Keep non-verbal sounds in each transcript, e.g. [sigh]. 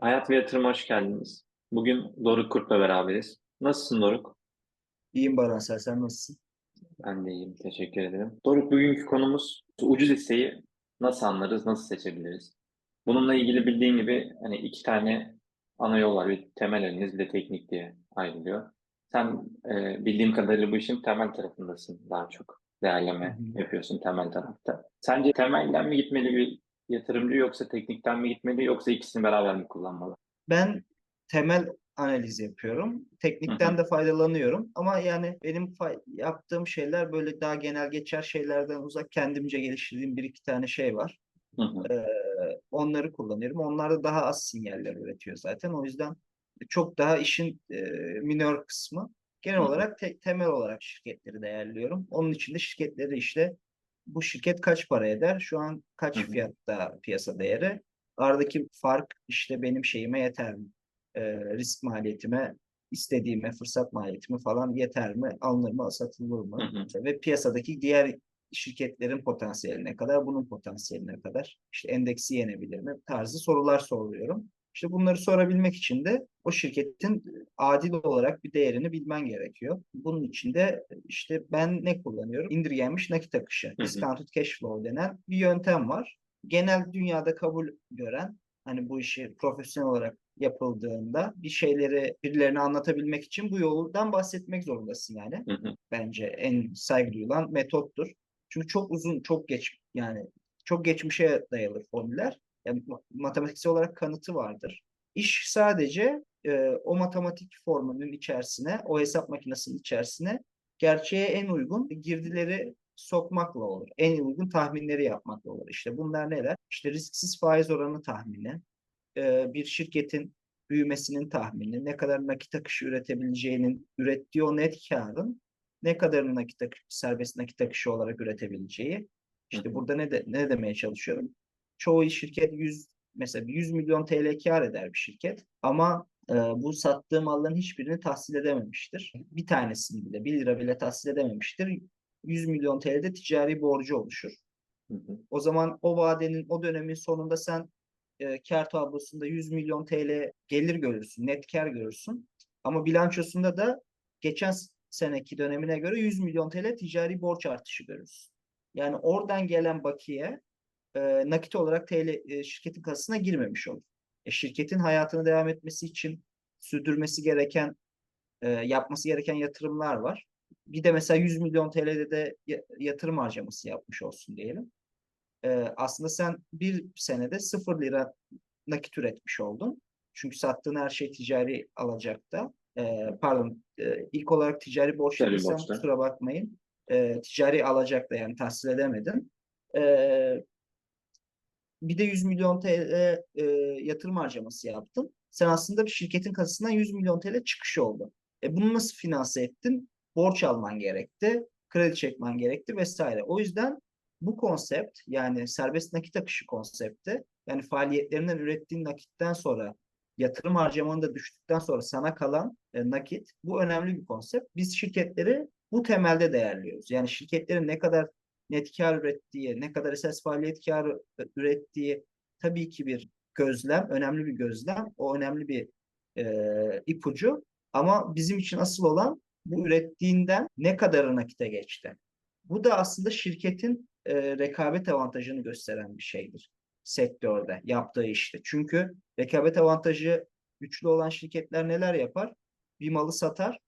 Hayat ve yatırıma hoş geldiniz. Bugün Doruk Kurt'la beraberiz. Nasılsın Doruk? İyiyim Baran sen, sen nasılsın? Ben de iyiyim, teşekkür ederim. Doruk, bugünkü konumuz ucuz hisseyi nasıl anlarız, nasıl seçebiliriz? Bununla ilgili bildiğin gibi hani iki tane ana yol var. Bir temel analiz, bir de teknik diye ayrılıyor. Sen e, bildiğim kadarıyla bu işin temel tarafındasın daha çok. Değerleme yapıyorsun temel tarafta. Sence temelden mi gitmeli bir yatırımcı yoksa teknikten mi gitmeli yoksa ikisini beraber mi kullanmalı? Ben temel analiz yapıyorum. Teknikten de faydalanıyorum. Ama yani benim fay- yaptığım şeyler böyle daha genel geçer şeylerden uzak kendimce geliştirdiğim bir iki tane şey var. Ee, onları kullanıyorum. Onlar da daha az sinyaller üretiyor zaten. O yüzden çok daha işin e, minör kısmı. Genel olarak te- temel olarak şirketleri değerliyorum. Onun içinde şirketleri işte bu şirket kaç para eder? Şu an kaç hı, fiyatta piyasa değeri? Aradaki fark işte benim şeyime yeter mi? Ee, risk maliyetime, istediğime, fırsat maliyetime falan yeter mi? Alınır mı, satılır mı? hı. Ve piyasadaki diğer şirketlerin potansiyeline kadar, bunun potansiyeline kadar işte endeksi yenebilir mi? Tarzı sorular soruyorum. İşte bunları sorabilmek için de o şirketin adil olarak bir değerini bilmen gerekiyor. Bunun için de işte ben ne kullanıyorum? İndirgenmiş nakit akışı, discounted cash flow denen bir yöntem var. Genel dünyada kabul gören, hani bu işi profesyonel olarak yapıldığında bir şeyleri birilerine anlatabilmek için bu yoldan bahsetmek zorundasın yani. Hı hı. Bence en saygı duyulan metottur. Çünkü çok uzun, çok geç yani çok geçmişe dayalı formüller. Yani ma- matematiksel olarak kanıtı vardır. İş sadece e, o matematik formülün içerisine, o hesap makinesinin içerisine gerçeğe en uygun girdileri sokmakla olur. En uygun tahminleri yapmakla olur. İşte bunlar neler? İşte risksiz faiz oranı tahmini, e, bir şirketin büyümesinin tahmini, ne kadar nakit akışı üretebileceğinin, ürettiği o net karın ne kadar nakit akışı, serbest nakit akışı olarak üretebileceği. İşte hı. burada ne de, ne demeye çalışıyorum? Çoğu şirket 100 mesela 100 milyon TL kar eder bir şirket ama e, bu sattığı malların hiçbirini tahsil edememiştir. Bir tanesini bile 1 lira bile tahsil edememiştir. 100 milyon TL'de ticari borcu oluşur. Hı hı. O zaman o vadenin, o dönemin sonunda sen e, kar tablosunda 100 milyon TL gelir görürsün, net kar görürsün. Ama bilançosunda da geçen seneki dönemine göre 100 milyon TL ticari borç artışı görürsün. Yani oradan gelen bakiye e, nakit olarak TL e, şirketin kasasına girmemiş olur. E, şirketin hayatını devam etmesi için sürdürmesi gereken, e, yapması gereken yatırımlar var. Bir de mesela 100 milyon TL'de de ya- yatırım harcaması yapmış olsun diyelim. E, aslında sen bir senede 0 lira nakit üretmiş oldun. Çünkü sattığın her şey ticari alacakta. E, pardon, e, ilk olarak ticari borç borçta. kusura bakmayın. E, ticari alacakta yani tahsil edemedin. E, bir de 100 milyon TL e, yatırım harcaması yaptın. Sen aslında bir şirketin kasasından 100 milyon TL çıkış oldu. E bunu nasıl finanse ettin? Borç alman gerekti, kredi çekmen gerekti vesaire. O yüzden bu konsept yani serbest nakit akışı konsepti yani faaliyetlerinden ürettiğin nakitten sonra yatırım harcamanı da düştükten sonra sana kalan e, nakit bu önemli bir konsept. Biz şirketleri bu temelde değerliyoruz. Yani şirketlerin ne kadar net kar ürettiği, ne kadar esas faaliyet karı ürettiği tabii ki bir gözlem, önemli bir gözlem. O önemli bir e, ipucu. Ama bizim için asıl olan bu ürettiğinden ne kadarı nakite geçti. Bu da aslında şirketin e, rekabet avantajını gösteren bir şeydir sektörde yaptığı işte. Çünkü rekabet avantajı güçlü olan şirketler neler yapar? Bir malı satar,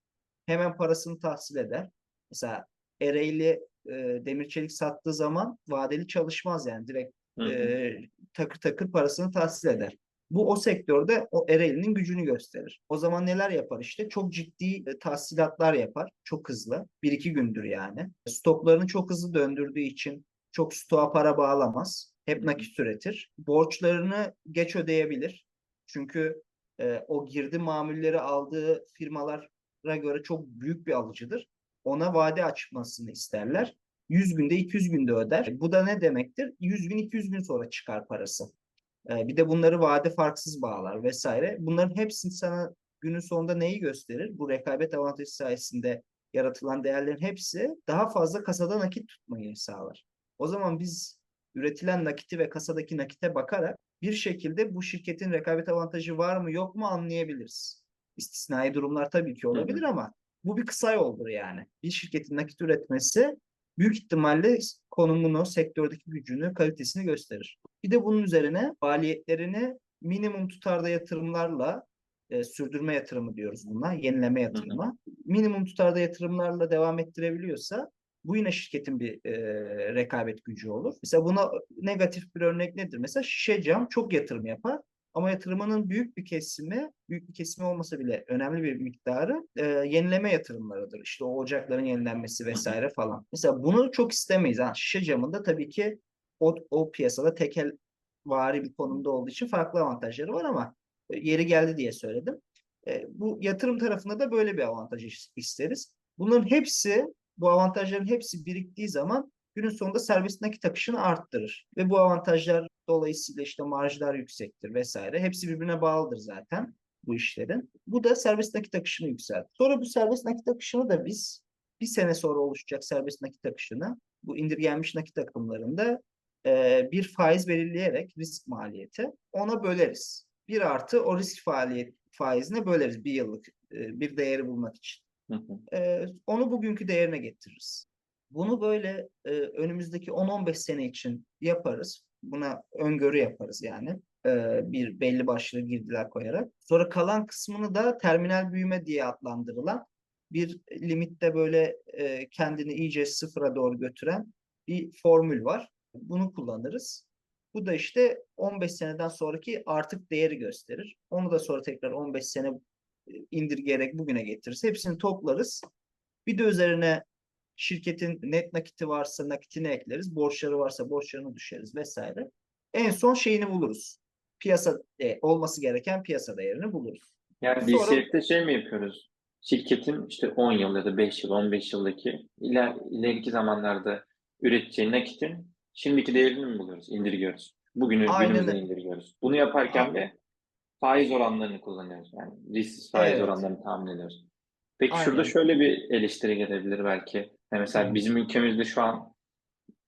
hemen parasını tahsil eder. Mesela Ereğli e, demir çelik sattığı zaman vadeli çalışmaz yani direkt Hı hı. e, takır takır parasını tahsil eder. Bu o sektörde o Ereğli'nin gücünü gösterir. O zaman neler yapar işte? Çok ciddi e, tahsilatlar yapar. Çok hızlı. Bir iki gündür yani. Stoklarını çok hızlı döndürdüğü için çok stoğa para bağlamaz. Hep nakit üretir. Borçlarını geç ödeyebilir. Çünkü e, o girdi mamulleri aldığı firmalara göre çok büyük bir alıcıdır ona vade açmasını isterler. 100 günde 200 günde öder. Bu da ne demektir? 100 gün 200 gün sonra çıkar parası. Ee, bir de bunları vade farksız bağlar vesaire. Bunların hepsini sana günün sonunda neyi gösterir? Bu rekabet avantajı sayesinde yaratılan değerlerin hepsi daha fazla kasada nakit tutmayı sağlar. O zaman biz üretilen nakiti ve kasadaki nakite bakarak bir şekilde bu şirketin rekabet avantajı var mı yok mu anlayabiliriz. İstisnai durumlar tabii ki olabilir ama bu bir kısa yoldur yani. Bir şirketin nakit üretmesi büyük ihtimalle konumunu, sektördeki gücünü, kalitesini gösterir. Bir de bunun üzerine faaliyetlerini minimum tutarda yatırımlarla e, sürdürme yatırımı diyoruz buna, yenileme yatırımı. Minimum tutarda yatırımlarla devam ettirebiliyorsa bu yine şirketin bir e, rekabet gücü olur. Mesela buna negatif bir örnek nedir? Mesela şişe cam çok yatırım yapar ama yatırımının büyük bir kesimi, büyük bir kesimi olmasa bile önemli bir miktarı e, yenileme yatırımlarıdır. İşte o ocakların yenilenmesi vesaire falan. Mesela bunu çok istemeyiz. Ha, şişe camında tabii ki o, o piyasada tekel vari bir konumda olduğu için farklı avantajları var ama e, yeri geldi diye söyledim. E, bu yatırım tarafında da böyle bir avantaj is- isteriz. Bunların hepsi, bu avantajların hepsi biriktiği zaman günün sonunda serbest nakit akışını arttırır. Ve bu avantajlar dolayısıyla işte marjlar yüksektir vesaire. Hepsi birbirine bağlıdır zaten bu işlerin. Bu da serbest nakit akışını yükseltir. Sonra bu serbest nakit akışını da biz bir sene sonra oluşacak serbest nakit akışını bu indirgenmiş nakit akımlarında e, bir faiz belirleyerek risk maliyeti ona böleriz. Bir artı o risk faaliyet faizine böleriz bir yıllık e, bir değeri bulmak için. Hı hı. E, onu bugünkü değerine getiririz. Bunu böyle e, önümüzdeki 10-15 sene için yaparız. Buna öngörü yaparız yani. E, bir belli başlı girdiler koyarak. Sonra kalan kısmını da terminal büyüme diye adlandırılan bir limitte böyle e, kendini iyice sıfıra doğru götüren bir formül var. Bunu kullanırız. Bu da işte 15 seneden sonraki artık değeri gösterir. Onu da sonra tekrar 15 sene e, indirgeyerek bugüne getiririz. Hepsini toplarız. Bir de üzerine şirketin net nakiti varsa nakitini ekleriz. Borçları varsa borçlarını düşeriz vesaire. En son şeyini buluruz. Piyasa e, olması gereken piyasa değerini buluruz. Yani Sonra- DCF'de şey mi yapıyoruz? Şirketin işte 10 yıl ya da 5 yıl, 15 yıldaki iler, ileriki zamanlarda üreteceği nakitin şimdiki değerini mi buluyoruz, indirgiyoruz? Bugünü Aynen günümüze öyle. indirgiyoruz. Bunu yaparken Aynen. de faiz oranlarını kullanıyoruz. Yani risksiz faiz Evet. oranlarını tahmin ediyoruz. Peki Aynen. şurada şöyle bir eleştiri gelebilir belki. Yani mesela Hı. bizim ülkemizde şu an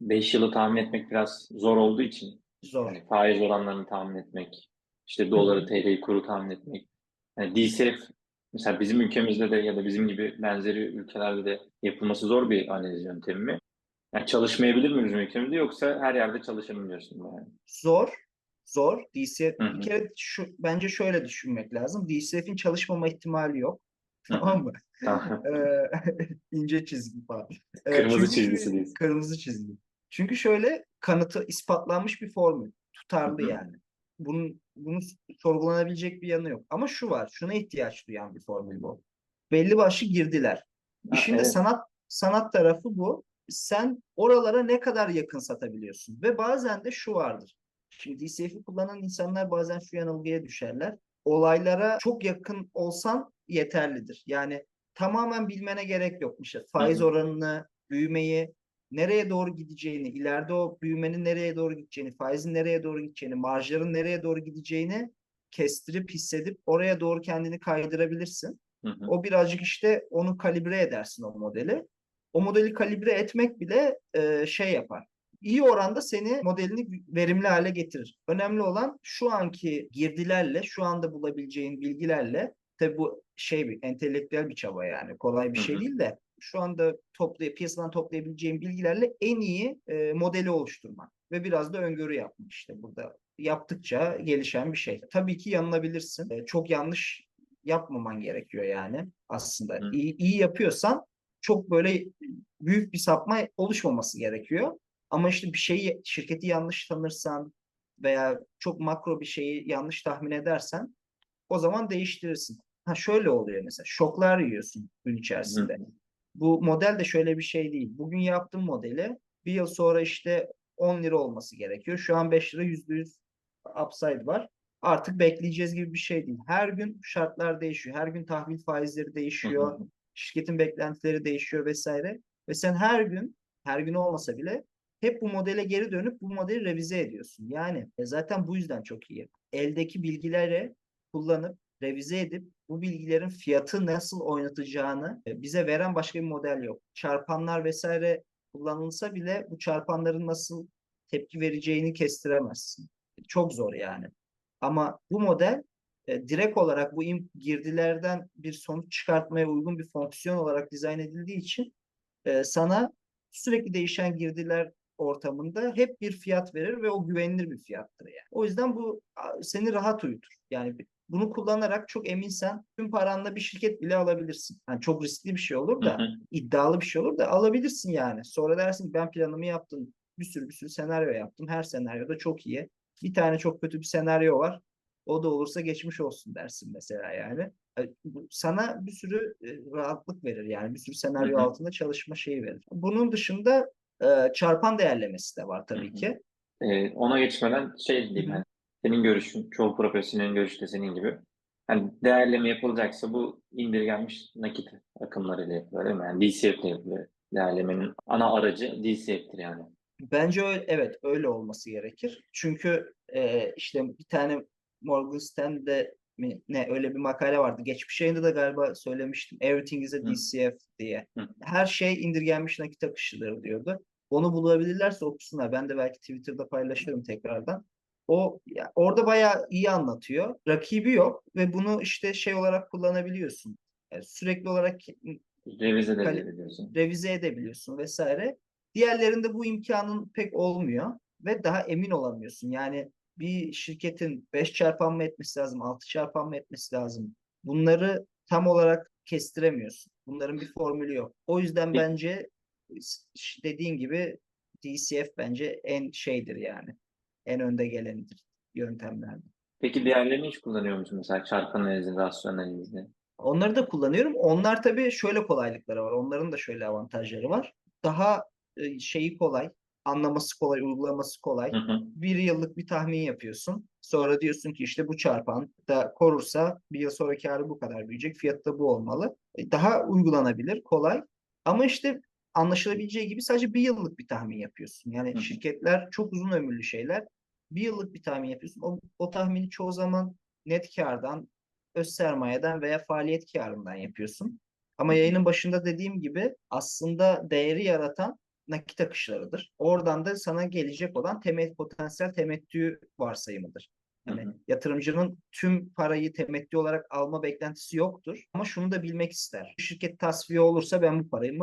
5 yılı tahmin etmek biraz zor olduğu için Zor. yani faiz oranlarını tahmin etmek, işte doları, TL'yi kuru tahmin etmek. Yani DCF mesela bizim ülkemizde de ya da bizim gibi benzeri ülkelerde de yapılması zor bir analiz yöntemi mi? Yani çalışmayabilir mi bizim ülkemizde yoksa her yerde çalışır mı diyorsun yani? Zor. Zor. DCF Hı hı. bir kere şu bence şöyle düşünmek lazım. DCF'in çalışmama ihtimali yok. [laughs] Tamam mı? Ee, [laughs] ince çizgi falan. Ee, Kırmızı çizgisi. Kırmızı çizgi. Çünkü şöyle kanıtı ispatlanmış bir formül. Tutarlı Hı hı. yani. Bunun, bunun sorgulanabilecek bir yanı yok. Ama şu var. Şuna ihtiyaç duyan bir formül bu. Belli başlı girdiler. İşin de evet. sanat sanat tarafı bu. Sen oralara ne kadar yakın satabiliyorsun. Ve bazen de şu vardır. Şimdi DCF'i kullanan insanlar bazen şu yanılgıya düşerler. Olaylara çok yakın olsan yeterlidir. Yani tamamen bilmene gerek yok. İşte faiz Hı hı. oranını, büyümeyi, nereye doğru gideceğini, ileride o büyümenin nereye doğru gideceğini, faizin nereye doğru gideceğini, marjların nereye doğru gideceğini kestirip hissedip oraya doğru kendini kaydırabilirsin. Hı hı. O birazcık işte onu kalibre edersin o modeli. O modeli kalibre etmek bile e, şey yapar. İyi oranda seni modelini verimli hale getirir. Önemli olan şu anki girdilerle, şu anda bulabileceğin bilgilerle, tabii bu şey bir entelektüel bir çaba yani kolay bir şey değil de şu anda toplay piyasadan toplayabileceğin bilgilerle en iyi e, modeli oluşturmak ve biraz da öngörü yapmak işte burada yaptıkça gelişen bir şey. Tabii ki yanılabilirsin. E, çok yanlış yapmaman gerekiyor yani aslında. Hı. İyi, iyi yapıyorsan çok böyle büyük bir sapma oluşmaması gerekiyor. Ama işte bir şeyi şirketi yanlış tanırsan veya çok makro bir şeyi yanlış tahmin edersen o zaman değiştirirsin. Ha şöyle oluyor mesela şoklar yiyorsun gün içerisinde. Hı. Bu model de şöyle bir şey değil. Bugün yaptığım modeli bir yıl sonra işte 10 lira olması gerekiyor. Şu an 5 lira %100 upside var. Artık bekleyeceğiz gibi bir şey değil. Her gün şartlar değişiyor. Her gün tahvil faizleri değişiyor. Hı hı. Şirketin beklentileri değişiyor vesaire. Ve sen her gün, her gün olmasa bile hep bu modele geri dönüp bu modeli revize ediyorsun. Yani e, zaten bu yüzden çok iyi. Eldeki bilgileri kullanıp revize edip bu bilgilerin fiyatı nasıl oynatacağını e, bize veren başka bir model yok. Çarpanlar vesaire kullanılsa bile bu çarpanların nasıl tepki vereceğini kestiremezsin. Çok zor yani. Ama bu model e, direkt olarak bu girdilerden bir sonuç çıkartmaya uygun bir fonksiyon olarak dizayn edildiği için e, sana sürekli değişen girdiler ortamında hep bir fiyat verir ve o güvenilir bir fiyattır yani. O yüzden bu seni rahat uyutur. Yani bunu kullanarak çok eminsen tüm paranla bir şirket bile alabilirsin. Yani çok riskli bir şey olur Hı da hı. iddialı bir şey olur da alabilirsin yani. Sonra dersin ki ben planımı yaptım. Bir sürü bir sürü senaryo yaptım. Her senaryoda çok iyi. Bir tane çok kötü bir senaryo var. O da olursa geçmiş olsun dersin mesela yani. E, Sana bir sürü e, rahatlık verir yani. Bir sürü senaryo Hı hı. altında çalışma şeyi verir. Bunun dışında e, çarpan değerlemesi de var Hı tabii hı. ki. Ee, ona geçmeden şey diyeyim Hı hı. hani senin görüşün, çoğu profesyonelin görüşü de senin gibi. Hani değerleme yapılacaksa bu indirgenmiş nakit akımlarıyla yapılıyor değil mi? Yani DCF ile. Değerlemenin ana aracı DCF'tir yani. Bence öyle, evet öyle olması gerekir. Çünkü e, işte bir tane Morgan Stanley'de mi, ne öyle bir makale vardı. Geçmiş yayında da galiba söylemiştim. Everything is a Hı. DCF diye. Hı. Her şey indirgenmiş nakit akışıdır diyordu. Onu bulabilirlerse okusunlar. Ben de belki Twitter'da paylaşırım tekrardan. O ya, orada bayağı iyi anlatıyor. Rakibi yok ve bunu işte şey olarak kullanabiliyorsun. Yani sürekli olarak Revize edebiliyorsun. revize edebiliyorsun vesaire. Diğerlerinde bu imkanın pek olmuyor ve daha emin olamıyorsun. Yani bir şirketin 5 çarpan mı etmesi lazım, 6 çarpan mı etmesi lazım. Bunları tam olarak kestiremiyorsun. Bunların bir formülü yok. O yüzden bence dediğin gibi DCF bence en şeydir yani. En önde gelenidir yöntemlerde. Peki diğerlerini hiç kullanıyor musun? Mesela çarpan analizi, rasyon analizi. Onları da kullanıyorum. Onlar tabii şöyle kolaylıkları var. Onların da şöyle avantajları var. Daha e, şeyi kolay, anlaması kolay, uygulaması kolay. Hı hı. Bir yıllık bir tahmin yapıyorsun. Sonra diyorsun ki işte bu çarpan da korursa bir yıl sonra karı bu kadar büyüyecek. Fiyatı da bu olmalı. E, Daha uygulanabilir, kolay. Ama işte anlaşılabileceği gibi sadece bir yıllık bir tahmin yapıyorsun. Yani Hı şirketler çok uzun ömürlü şeyler. Bir yıllık bir tahmin yapıyorsun. O, o tahmini çoğu zaman net kardan, öz sermayeden veya faaliyet karından yapıyorsun. Ama yayının başında dediğim gibi aslında değeri yaratan nakit akışlarıdır. Oradan da sana gelecek olan temel potansiyel temettü varsayımıdır. Yani hı. yatırımcının tüm parayı temettü olarak alma beklentisi yoktur. Ama şunu da bilmek ister. Şirket tasfiye olursa ben bu parayı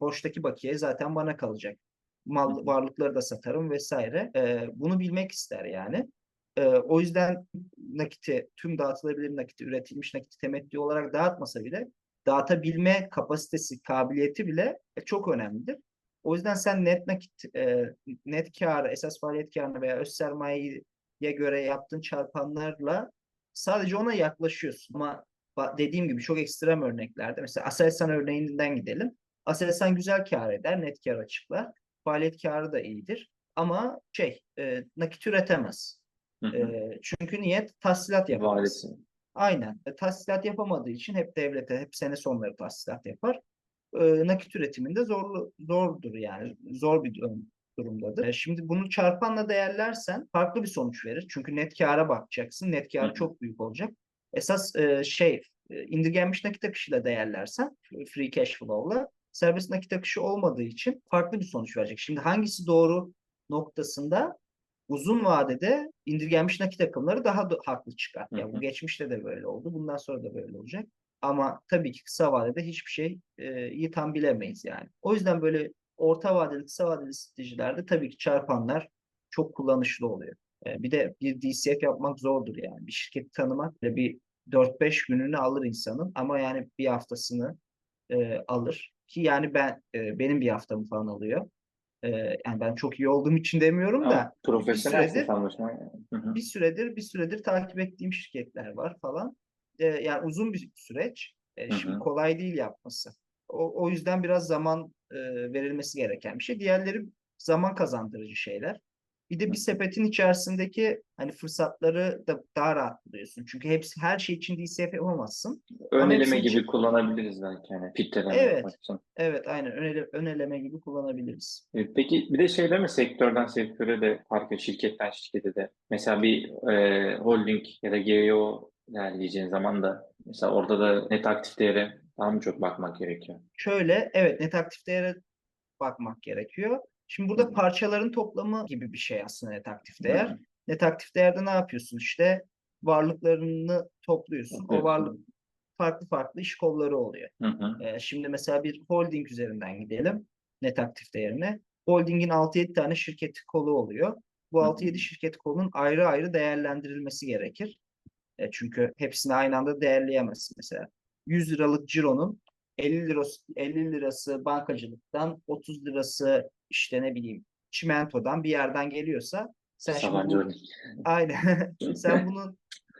borçtaki bakiye zaten bana kalacak. Mal hı. varlıkları da satarım vesaire. Ee, bunu bilmek ister yani. Ee, o yüzden nakiti, tüm dağıtılabilir nakiti, üretilmiş nakiti temettü olarak dağıtmasa bile dağıtabilme kapasitesi, kabiliyeti bile e, çok önemlidir. O yüzden sen net nakit, e, net karı, esas faaliyet karını veya öz sermayeye göre yaptığın çarpanlarla sadece ona yaklaşıyorsun. Ama dediğim gibi çok ekstrem örneklerde, mesela Aselsan örneğinden gidelim. Aselsan güzel kar eder, net kar açıklar. Faaliyet karı da iyidir. Ama şey, e, nakit üretemez. Hı hı. E, çünkü niye? Tahsilat yapamaz. Vadesi. Aynen. E, tahsilat yapamadığı için hep devlete, hep sene sonları tahsilat yapar. E, nakit üretiminde zorlu, zordur yani. Zor bir durum, durumdadır. E, şimdi bunu çarpanla değerlersen farklı bir sonuç verir. Çünkü net kâra bakacaksın. Net kâr çok büyük olacak. Esas e, şey e, indirgenmiş nakit akışıyla değerlersen free cash flow'la serbest nakit akışı olmadığı için farklı bir sonuç verecek. Şimdi hangisi doğru noktasında uzun vadede indirgenmiş nakit akımları daha da haklı çıkar. Hı Ya bu geçmişte de böyle oldu. Bundan sonra da böyle olacak. Ama tabii ki kısa vadede hiçbir şey e, iyi tam bilemeyiz yani. O yüzden böyle orta vadeli, kısa vadeli stratejilerde tabii ki çarpanlar çok kullanışlı oluyor. E, bir de bir DCF yapmak zordur yani. Bir şirketi tanımak bir 4-5 gününü alır insanın ama yani bir haftasını e, alır. Ki yani ben e, benim bir haftamı falan alıyor. E, yani ben çok iyi olduğum için demiyorum Ama da bir profesyonel süredir. Hı hı. bir süredir bir süredir takip ettiğim şirketler var falan. Ee, yani uzun bir süreç. Hı şimdi hı. kolay değil yapması. O, o yüzden biraz zaman e, verilmesi gereken bir şey. Diğerleri zaman kazandırıcı şeyler. Bir de bir sepetin içerisindeki hani fırsatları da daha rahat buluyorsun. Çünkü hepsi her şey için DCF yapamazsın. Ön Ama eleme hepsini gibi çı- kullanabiliriz belki hani filtreleme Evet, yapmak için. evet aynen ön, ele- ön eleme gibi kullanabiliriz. E, Peki bir de şey değil mi sektörden sektöre de farklı şirketten şirkete de mesela bir e, holding ya da GEO ilerleyeceğin zaman da mesela orada da net aktif değere daha mı çok bakmak gerekiyor? Şöyle evet net aktif değere bakmak gerekiyor. Şimdi burada hı. parçaların toplamı gibi bir şey aslında net aktif değer. hı. Net aktif değerde ne yapıyorsun? İşte varlıklarını topluyorsun. O Topluyorsun. varlık farklı farklı iş kolları oluyor. Hı hı. Ee, şimdi mesela bir holding üzerinden gidelim net aktif değerine. Holdingin 6-7 tane şirket kolu oluyor. Bu Hı hı. 6-7 şirket kolunun ayrı ayrı değerlendirilmesi gerekir. E, çünkü hepsini aynı anda değerleyemezsin mesela. 100 liralık cironun 50 lirası 50 lirası bankacılıktan, 30 lirası işte ne bileyim çimentodan bir yerden geliyorsa sen şimdi bu-. Aynen. [laughs] Sen bunu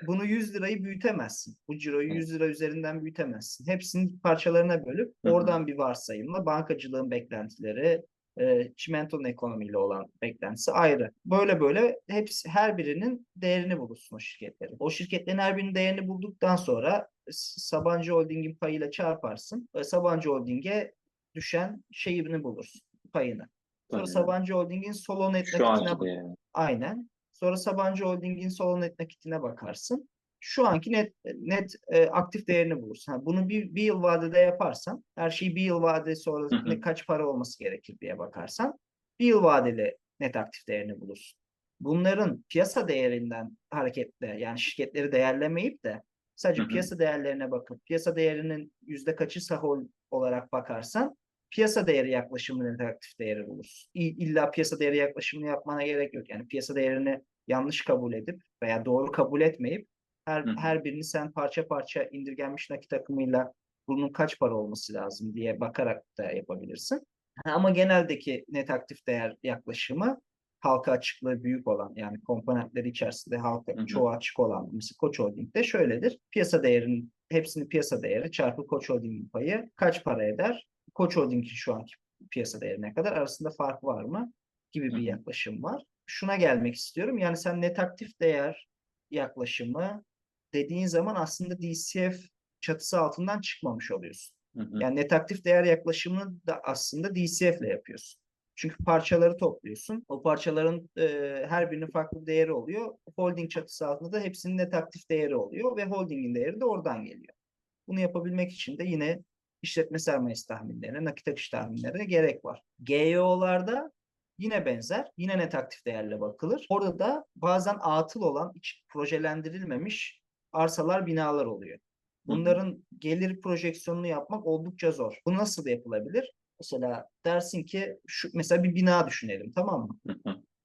bunu 100 lirayı büyütemezsin. Bu ciroyu Evet. 100 lira üzerinden büyütemezsin. Hepsini parçalarına bölüp oradan bir varsayımla bankacılığın beklentileri, e, çimentonun ekonomiyle olan beklentisi ayrı. Böyle böyle hepsi her birinin değerini bulursun o şirketlerin. O şirketlerin her birinin değerini bulduktan sonra Sabancı Holding'in payıyla çarparsın. Ve Sabancı Holding'e düşen şeyini bulursun, payını. Sonra Tabii. Sabancı Holding'in solo net nakitine değeri. Aynen. Sonra Sabancı Holding'in solo net nakitine bakarsın. Şu anki net net e, aktif değerini bulursun. Ha, bunu bir, bir yıl vadede yaparsan, her şeyi bir yıl vade sonra Hı hı. ne kaç para olması gerekir diye bakarsan, bir yıl vadeli net aktif değerini bulursun. Bunların piyasa değerinden hareketle yani şirketleri değerlemeyip de sadece Hı hı. piyasa değerlerine bakıp piyasa değerinin yüzde kaçı sahol olarak bakarsan piyasa değeri yaklaşımı net aktif değeri bulursun. İlla piyasa değeri yaklaşımını yapmana gerek yok. Yani piyasa değerini yanlış kabul edip veya doğru kabul etmeyip her hı. her birini sen parça parça indirgenmiş nakit akımıyla bunun kaç para olması lazım diye bakarak da yapabilirsin. Ama geneldeki net aktif değer yaklaşımı halka açıklığı büyük olan yani komponentleri içerisinde halka Hı hı. çoğu açık olan mesela Koç Holding'de şöyledir. Piyasa değerinin hepsini piyasa değeri çarpı Koç Holding'in payı kaç para eder? Koç Holding'in şu anki piyasa değerine kadar arasında fark var mı? Gibi bir yaklaşım var. Şuna gelmek istiyorum. Yani sen net aktif değer yaklaşımı dediğin zaman aslında DCF çatısı altından çıkmamış oluyorsun. Hı hı. Yani net aktif değer yaklaşımını da aslında DCF ile yapıyorsun. Çünkü parçaları topluyorsun. O parçaların e, her birinin farklı değeri oluyor. Holding çatısı altında da hepsinin net aktif değeri oluyor ve holdingin değeri de oradan geliyor. Bunu yapabilmek için de yine işletme sermayesi tahminlerine, nakit akış tahminlerine gerek var. GEO'larda yine benzer. Yine net aktif değerle bakılır. Orada da bazen atıl olan, hiç projelendirilmemiş arsalar, binalar oluyor. Bunların gelir projeksiyonunu yapmak oldukça zor. Bu nasıl yapılabilir? Mesela dersin ki şu mesela bir bina düşünelim tamam mı?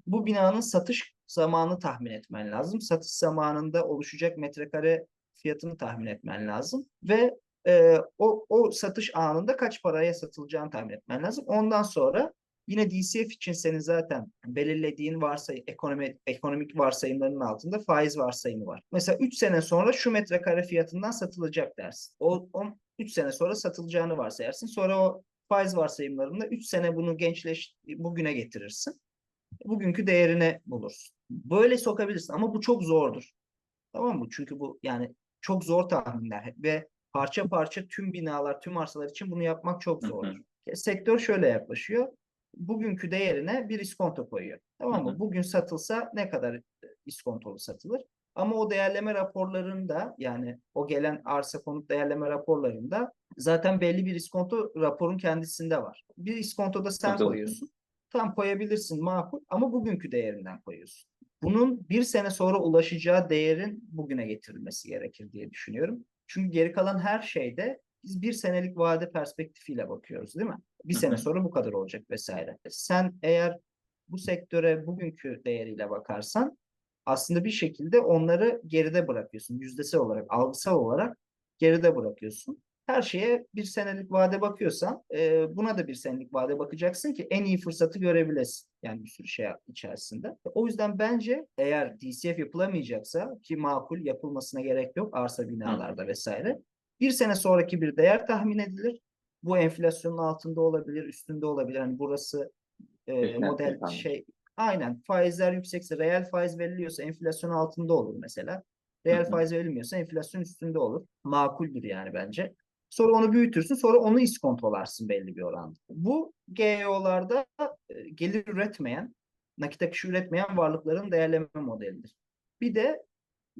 Bu binanın satış zamanı tahmin etmen lazım. Satış zamanında oluşacak metrekare fiyatını tahmin etmen lazım ve e, o, o satış anında kaç paraya satılacağını tahmin etmen lazım. Ondan sonra yine DCF için senin zaten belirlediğin varsayım, ekonomi, ekonomik varsayımların altında faiz varsayımı var. Mesela 3 sene sonra şu metrekare fiyatından satılacak dersin. O, o 3 sene sonra satılacağını varsayarsın. Sonra o faiz varsayımlarında 3 sene bunu gençleş bugüne getirirsin. Bugünkü değerini bulursun. Böyle sokabilirsin ama bu çok zordur. Tamam mı? Çünkü bu yani çok zor tahminler ve parça parça tüm binalar, tüm arsalar için bunu yapmak çok Hı hı. zordur. Sektör şöyle yaklaşıyor. Bugünkü değerine bir iskonto koyuyor. Tamam mı? hı. Bugün satılsa ne kadar e, iskontolu satılır? Ama o değerleme raporlarında yani o gelen arsa konut değerleme raporlarında zaten belli bir iskonto raporun kendisinde var. Bir iskontoda sen Kontrol. koyuyorsun. Tam koyabilirsin makul ama bugünkü değerinden koyuyorsun. Bunun bir sene sonra ulaşacağı değerin bugüne getirilmesi gerekir diye düşünüyorum. Çünkü geri kalan her şeyde biz bir senelik vade perspektifiyle bakıyoruz değil mi? Bir Hı sene sonra bu kadar olacak vesaire. Sen eğer bu sektöre bugünkü değeriyle bakarsan aslında bir şekilde onları geride bırakıyorsun. Yüzdesel olarak, algısal olarak geride bırakıyorsun. Her şeye bir senelik vade bakıyorsan e, buna da bir senelik vade bakacaksın ki en iyi fırsatı görebilesin. Yani bir sürü şey içerisinde. O yüzden bence eğer DCF yapılamayacaksa ki makul yapılmasına gerek yok arsa binalarda vesaire. Bir sene sonraki bir değer tahmin edilir. Bu enflasyonun altında olabilir, üstünde olabilir. Hani burası e, model şey aynen faizler yüksekse reel faiz veriliyorsa enflasyon altında olur mesela. Reel Hı hı. faiz verilmiyorsa enflasyon üstünde olur. Makuldür yani bence. Sonra onu büyütürsün, sonra onu iskontolarsın belli bir oranda. Bu GEO'larda e, gelir üretmeyen, nakit akışı üretmeyen varlıkların değerleme modelidir. Bir de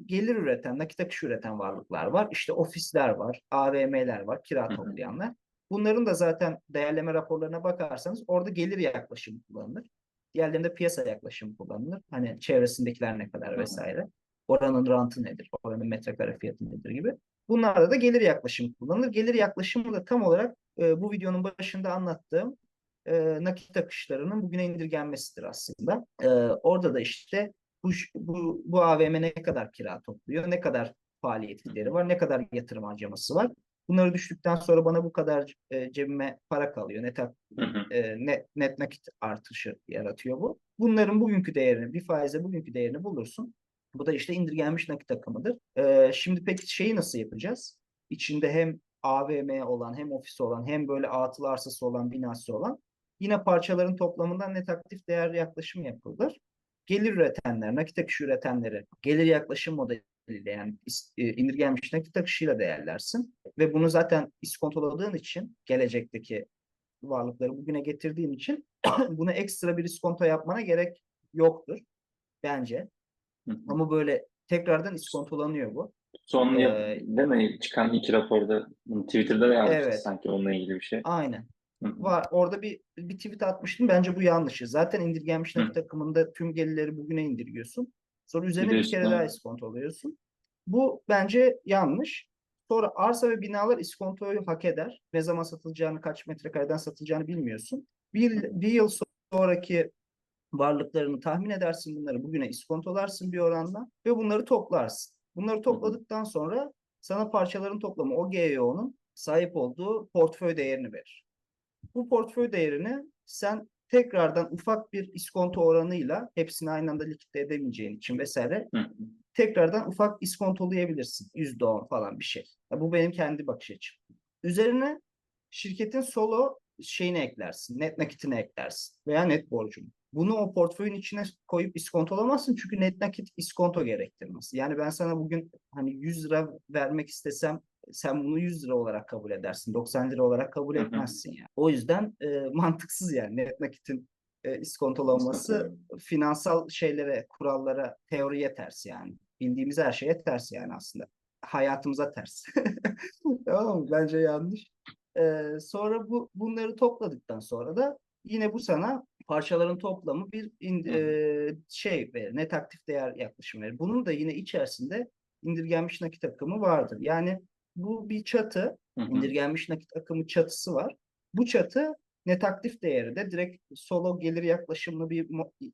gelir üreten, nakit akışı üreten varlıklar var. İşte ofisler var, AVM'ler var, kira toplayanlar. Bunların da zaten değerleme raporlarına bakarsanız orada gelir yaklaşımı kullanılır. Diğerlerinde piyasa yaklaşımı kullanılır. Hani çevresindekiler ne kadar vesaire. Oranın rantı nedir? Oranın metrekare fiyatı nedir gibi. Bunlarda da gelir yaklaşımı kullanılır. Gelir yaklaşımı da tam olarak e, bu videonun başında anlattığım e, nakit akışlarının bugüne indirgenmesidir aslında. E, orada da işte bu, bu, bu AVM ne kadar kira topluyor, ne kadar faaliyet gideri var, ne kadar yatırım harcaması var. Bunları düştükten sonra bana bu kadar e, cebime para kalıyor. Net, e, net, net nakit artışı yaratıyor bu. Bunların bugünkü değerini, bir faize bugünkü değerini bulursun. Bu da işte indirgenmiş nakit akımıdır. E, şimdi peki şeyi nasıl yapacağız? İçinde hem AVM olan, hem ofis olan, hem böyle atıl arsası olan, binası olan yine parçaların toplamından net aktif değer yaklaşımı yapılır. Gelir üretenler, nakit akışı üretenleri gelir yaklaşım modeliyle yani e, indirgenmiş nakit akışıyla değerlersin. Ve bunu zaten iskontoladığın için gelecekteki varlıkları bugüne getirdiğin için [clears throat] buna ekstra bir iskonto yapmana gerek yoktur bence. Hı hı. Ama böyle tekrardan iskontolanıyor bu. Son Ee, değil mi? Çıkan iki raporda Twitter'da da yazmıştı Evet. sanki onunla ilgili bir şey. Aynen. Hı hı. Var. Orada bir bir tweet atmıştım. Bence bu yanlışı. Zaten indirgenmiş nakit akımında tüm gelirleri bugüne indirgiyorsun. Sonra üzerine de bir kere daha iskontoluyorsun. Bu bence yanlış. Sonra arsa ve binalar iskontoyu hak eder. Ne zaman satılacağını, kaç metrekareden satılacağını bilmiyorsun. Bir, bir yıl sonraki varlıklarını tahmin edersin bunları bugüne iskontolarsın bir oranla ve bunları toplarsın. Bunları topladıktan sonra sana parçaların toplamı o GEO'nun sahip olduğu portföy değerini verir. Bu portföy değerini sen tekrardan ufak bir iskonto oranıyla hepsini aynı anda likitte edemeyeceğin için vesaire Hı tekrardan ufak iskontoluyabilirsin. %10 falan bir şey. Ya bu benim kendi bakış açım. Üzerine şirketin solo şeyini eklersin. Net nakitini eklersin. Veya net borcunu. Bunu o portföyün içine koyup iskontolamazsın. Çünkü net nakit iskonto gerektirmez. Yani ben sana bugün hani 100 lira vermek istesem sen bunu 100 lira olarak kabul edersin. 90 lira olarak kabul Hı hı. etmezsin yani. O yüzden e, mantıksız yani net nakitin e, iskontolanması İskonto. finansal şeylere, kurallara, teoriye ters yani. Bildiğimiz her şeye ters yani aslında. Hayatımıza ters. [laughs] Tamam mı? Bence yanlış. Ee, sonra bu bunları topladıktan sonra da yine bu sana parçaların toplamı bir in- Hı hı. e, şey verir, net aktif değer yaklaşımı verir. Bunun da yine içerisinde indirgenmiş nakit akımı vardır. Yani bu bir çatı, Hı hı. indirgenmiş nakit akımı çatısı var. Bu çatı net aktif değeri de direkt solo gelir yaklaşımlı bir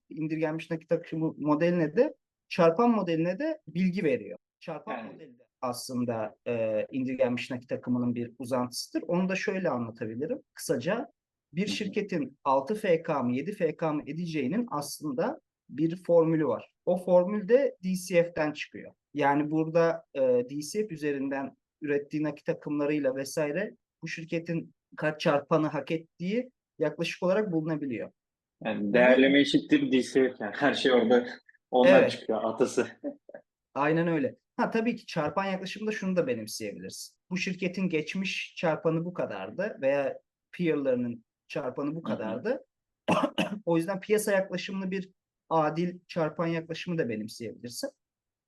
indirgenmiş nakit akımı modeline de çarpan modeline de bilgi veriyor. Çarpan Yani- modeli de aslında e, indirgenmiş nakit akımının bir uzantısıdır. Onu da şöyle anlatabilirim. Kısaca bir şirketin 6 FK mı 7 FK mı edeceğinin aslında bir formülü var. O formül de DCF'den çıkıyor. Yani burada e, DCF üzerinden ürettiği nakit akımlarıyla vesaire bu şirketin kaç çarpanı hak ettiği yaklaşık olarak bulunabiliyor. Yani değerleme eşittir DCF yani her şey orada ondan Evet. çıkıyor atası. [laughs] Aynen öyle. Ha tabii ki çarpan yaklaşımda şunu da benimseyebilirsin. Bu şirketin geçmiş çarpanı bu kadardı veya peer'larının çarpanı bu kadardı. [clears throat] O yüzden piyasa yaklaşımlı bir adil çarpan yaklaşımı da benimseyebilirsin.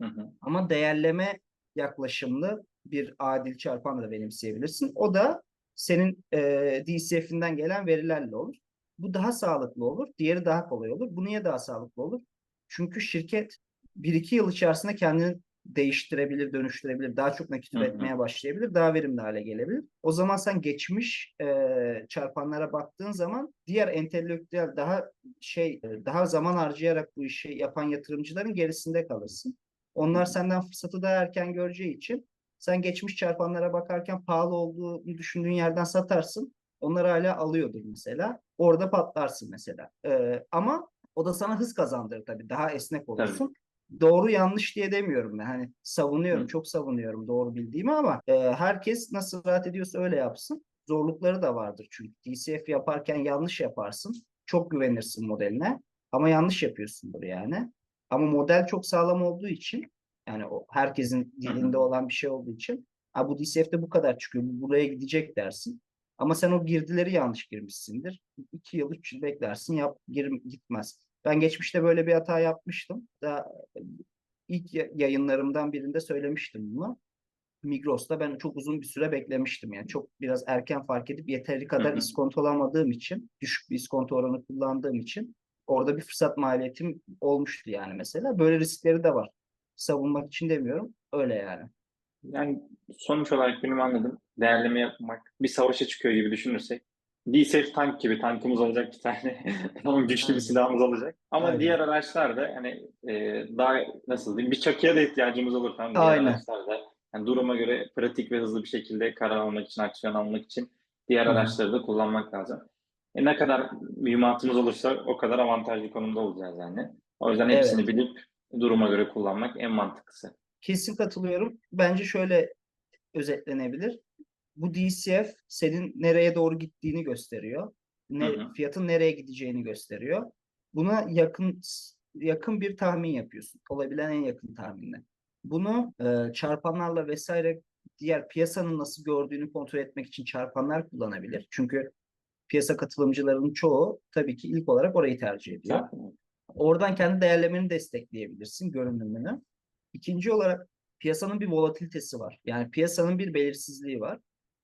Hı hı. Ama değerleme yaklaşımlı bir adil çarpan da benimseyebilirsin. O da senin e, DCF'inden gelen verilerle olur. Bu daha sağlıklı olur. Diğeri daha kolay olur. Bu niye daha sağlıklı olur? Çünkü şirket 1-2 yıl içerisinde kendini değiştirebilir, dönüştürebilir, daha çok nakit Hı hı. üretmeye başlayabilir, daha verimli hale gelebilir. O zaman sen geçmiş e, çarpanlara baktığın zaman diğer entelektüel daha şey e, daha zaman harcayarak bu işi yapan yatırımcıların gerisinde kalırsın. Onlar senden fırsatı daha erken göreceği için sen geçmiş çarpanlara bakarken pahalı olduğunu düşündüğün yerden satarsın. Onlar hala alıyordur mesela. Orada patlarsın mesela. Ee, ama o da sana hız kazandırır tabii. Daha esnek olursun. Doğru yanlış diye demiyorum ben. Hani savunuyorum, Hı. çok savunuyorum doğru bildiğimi ama e, herkes nasıl rahat ediyorsa öyle yapsın. Zorlukları da vardır çünkü. DCF yaparken yanlış yaparsın. Çok güvenirsin modeline. Ama yanlış yapıyorsundur yani. Ama model çok sağlam olduğu için yani o herkesin dilinde olan bir şey olduğu için ha bu DCF'de bu kadar çıkıyor. Bu buraya gidecek dersin. Ama sen o girdileri yanlış girmişsindir. 2 yıl, 3 yıl beklersin, yap, gir, gitmez. Ben geçmişte böyle bir hata yapmıştım. Da ilk ya- yayınlarımdan birinde söylemiştim bunu. Migros'ta ben çok uzun bir süre beklemiştim. Yani çok biraz erken fark edip yeteri kadar hı. iskontolamadığım için, düşük bir iskonto oranı kullandığım için Orada bir fırsat maliyetim olmuştu yani mesela. Böyle riskleri de var. Savunmak için demiyorum. Öyle yani. Yani sonuç olarak benim anladım. Değerleme yapmak, bir savaşa çıkıyor gibi düşünürsek. D-Safe tank gibi tankımız olacak bir tane. [laughs] Tamam güçlü bir silahımız olacak. Ama Aynen. diğer araçlar da hani e, daha nasıl diyeyim bir çakıya da ihtiyacımız olur. Tamam diğer Aynen. araçlar da yani duruma göre pratik ve hızlı bir şekilde karar almak için, aksiyon almak için diğer hı. araçları da kullanmak lazım. E, ne kadar mühimmatımız olursa o kadar avantajlı konumda olacağız yani. O yüzden hepsini Evet. bilip duruma göre kullanmak en mantıklısı. Kesin katılıyorum. Bence şöyle özetlenebilir. Bu DCF senin nereye doğru gittiğini gösteriyor. Ne, Hı hı. fiyatın nereye gideceğini gösteriyor. Buna yakın yakın bir tahmin yapıyorsun. Olabilen en yakın tahminle. Bunu e, çarpanlarla vesaire diğer piyasanın nasıl gördüğünü kontrol etmek için çarpanlar kullanabilir. Çünkü piyasa katılımcılarının çoğu tabii ki ilk olarak orayı tercih ediyor. Oradan kendi değerlemeni destekleyebilirsin, görünümünü. İkinci olarak piyasanın bir volatilitesi var. Yani piyasanın bir belirsizliği var.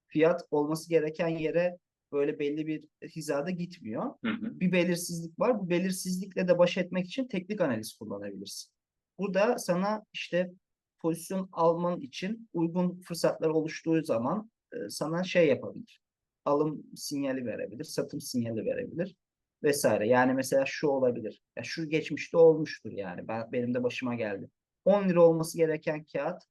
Fiyat olması gereken yere böyle belli bir hizada gitmiyor. Hı hı. Bir belirsizlik var. Bu belirsizlikle de baş etmek için teknik analiz kullanabilirsin. Bu da sana işte pozisyon alman için uygun fırsatlar oluştuğu zaman e, sana şey yapabilir. Alım sinyali verebilir, satım sinyali verebilir vesaire. Yani mesela şu olabilir. Ya şu geçmişte olmuştur yani. Ben benim de başıma geldi. 10 lira olması gereken kağıt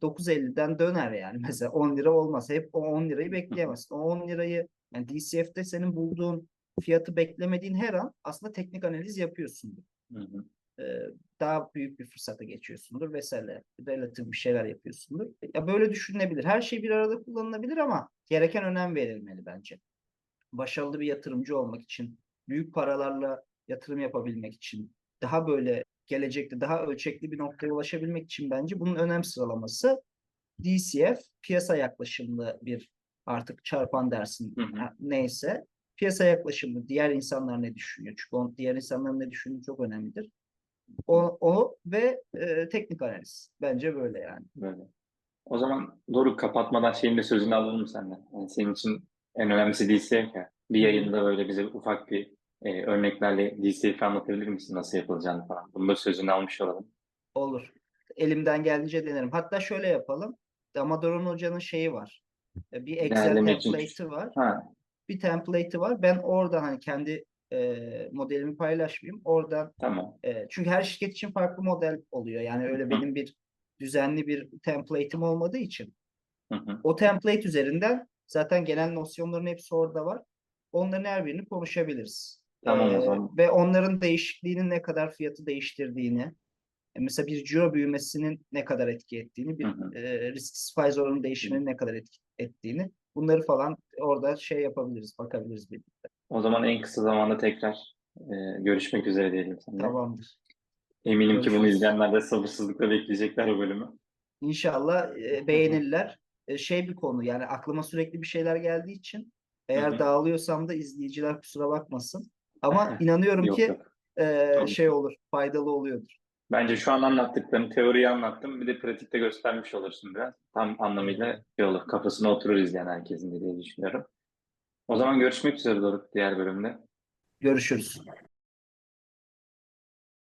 9.50'den döner yani. [laughs] Mesela 10 lira olmaz. Hep o 10 lirayı bekleyemezsin. O 10 lirayı yani DCF'de senin bulduğun fiyatı beklemediğin her an aslında teknik analiz yapıyorsundur. Hı hı. Ee, daha büyük bir fırsata geçiyorsundur vesaire. Relatif bir şeyler yapıyorsundur. Ya böyle düşünülebilir. Her şey bir arada kullanılabilir ama gereken önem verilmeli bence. Başarılı bir yatırımcı olmak için, büyük paralarla yatırım yapabilmek için, daha böyle gelecekte daha ölçekli bir noktaya ulaşabilmek için bence bunun önem sıralaması DCF piyasa yaklaşımlı bir artık çarpan dersin Hı hı. ha, neyse piyasa yaklaşımlı diğer insanlar ne düşünüyor çünkü on, diğer insanların ne düşündüğü çok önemlidir. O, o ve e, teknik analiz bence böyle yani. Böyle. O zaman Doruk kapatmadan şeyin de sözünü alalım senden. Yani senin için en önemlisi DCF ya. Bir yayında böyle bize ufak bir e, örneklerle DCF'i anlatabilir misin? Nasıl yapılacağını falan. Bunu da sözünü almış olalım. Olur. Elimden geldiğince denerim. Hatta şöyle yapalım. Damador'un hocanın şeyi var. E, Bir Excel template'i var. Ha, Bir template'i var. Ben oradan hani kendi e, modelimi paylaşmayayım. Oradan tamam. e, çünkü her şirket için farklı model oluyor. Yani öyle Hı. benim bir düzenli bir template'im olmadığı için Hı hı. o template üzerinden zaten genel nosyonların hepsi orada var. Onların her birini konuşabiliriz. Tamam o Ee, zaman. ve onların değişikliğinin ne kadar fiyatı değiştirdiğini, e, mesela bir ciro büyümesinin ne kadar etki ettiğini, bir Hı hı. e, risk faiz oranının değişiminin ne kadar etki ettiğini, bunları falan orada şey yapabiliriz, bakabiliriz birlikte. O zaman en kısa zamanda tekrar e, görüşmek üzere diyelim seninle. Tamamdır. Eminim ki bunu Görüşürüz. izleyenler de sabırsızlıkla bekleyecekler o bölümü. İnşallah e, beğenirler. E, şey bir konu yani aklıma sürekli bir şeyler geldiği için eğer hı. dağılıyorsam da izleyiciler kusura bakmasın. Ama inanıyorum Yok ki yok. e, Tabii. şey olur, faydalı oluyordur. Bence şu an anlattıklarım, teoriyi anlattım. Bir de pratikte göstermiş olursun biraz. Tam anlamıyla şey olur. Kafasına oturur izleyen herkesin diye düşünüyorum. O zaman görüşmek üzere Doruk diğer bölümde. Görüşürüz.